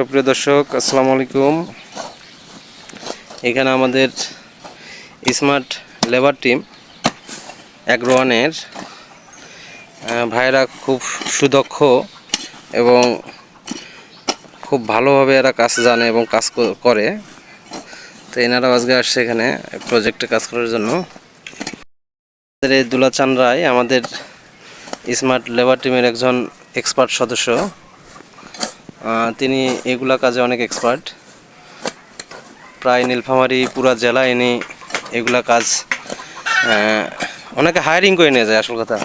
সুপ্রিয় দর্শক, আসসালামু আলাইকুম। এখানে আমাদের স্মার্ট লেবার টিম, অ্যাগ্রোয়ানের। ভাইরা খুব সুদক্ষ এবং খুব ভালোভাবে এরা কাজ জানে এবং কাজ করে। তো এনারা আজকে আসছে এখানে প্রজেক্টে কাজ করার জন্য। আমাদের এই দুলাচান রায় আমাদের স্মার্ট লেবার টিমের একজন এক্সপার্ট সদস্য। তিনি এগুলা কাজে অনেক এক্সপার্ট প্রায় নীলফামারী পুরা জেলা ইনি এগুলা কাজ অনেকে হায়ারিং করে নিয়ে যায় আসল কথা।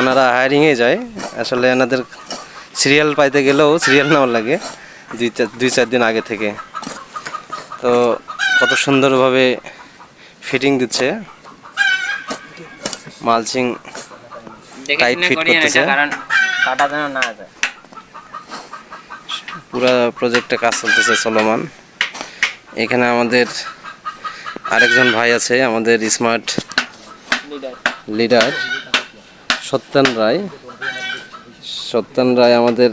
ওনারা হায়ারিংয়ে যায়। আসলে এনাদের সিরিয়াল পাইতে গেলেও সিরিয়াল নেওয়ার লাগে দুই চার দুই চার দিন আগে থেকে। তো কত সুন্দরভাবে ফিটিং দিচ্ছে। মালচিং টাইট ফিট করতেছে। কারণ কাটা যেন না যায়। পুরা প্রজেক্টে কাজ চলতেছে চলমান। এখানে আমাদের আরেকজন ভাই আছে আমাদের স্মার্ট লিডার সত্যেন রায়। সত্যেন রায় আমাদের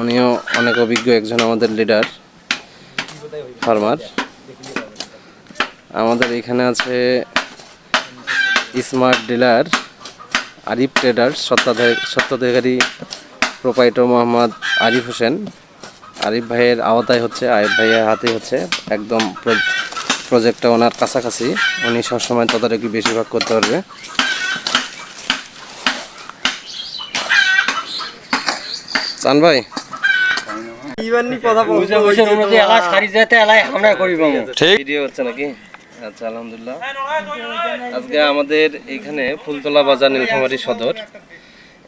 উনিও অনেক অভিজ্ঞ একজন আমাদের লিডার ফার্মার আমাদের এখানে আছে স্মার্ট ডিলার আরিফ ট্রেডার সত্ত্বাধিকারী প্রোপাইটর মোহাম্মদ আরিফ হোসেন। আরিফ ভাইয়ের আওতায় হচ্ছে আরিফ ভাইয়ের হাতে হচ্ছে একদম প্র- প্রজেক্টটা ওনার কাছাকাছি। উনি সবসময় তদারকি বেশিরভাগ করতে পারবে। চান ভাই? বুঝে বুঝে উন্নতি এলা সারি যেতে এলাই আমরা করিব ঠিক। ভিডিও হচ্ছে নাকি? আচ্ছা আলহামদুলিল্লাহ। আজকে আমাদের এখানে ফুলতলা বাজার নীলফামারী সদর।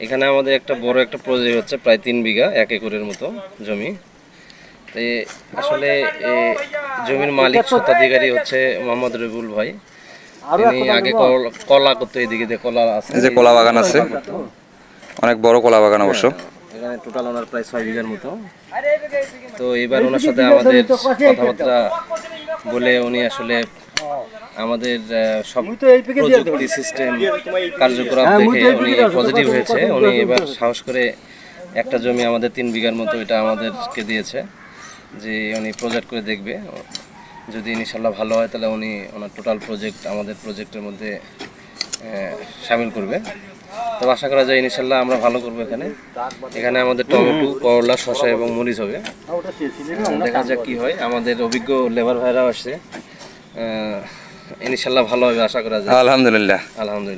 এখানে আমাদের একটা বড় একটা প্রজেক্ট হচ্ছে প্রায় তিন বিঘা এক একরের মতো জমি। তো আসলে এ জমির মালিক স্বত্বাধিকারী হচ্ছে মোহাম্মদ রবিউল ভাই। তিনি আগে কল- কলা করতো এদিকে যে কলা আছে। এই যে কলা বাগান আছে। অনেক বড় কলা বাগান অবশ্য। এখানে টোটাল ওনার প্রায় ছয় বিঘার মতো। তো এবার ওনার সাথে আমাদের কথাবার্তা বলে উনি আসলে আমাদের সব প্রযুক্তি সিস্টেম কার্যকলাপ দেখে উনি পজিটিভ হয়েছে। উনি এবার সাহস করে একটা জমি আমাদের তিন বিঘার মতো এটা আমাদেরকে দিয়েছে। যে উনি প্রজেক্ট করে দেখবে। যদি ইনশাল্লাহ ভালো হয় তাহলে উনি ওনার টোটাল প্রজেক্ট আমাদের প্রজেক্টের মধ্যে সামিল করবে। তো আশা করা যায় ইনশাল্লাহ আমরা ভালো করব এখানে। এখানে আমাদের টমেটো করলা শসা এবং মরিচ হবে। দেখা যাক কি হয়। আমাদের অভিজ্ঞ লেবার ভাইরাও আসছে। ইনশাল্লাহ ভালো হবে আশা করা যায়। আলহামদুলিল্লাহ। আলহামদুলিল্লাহ।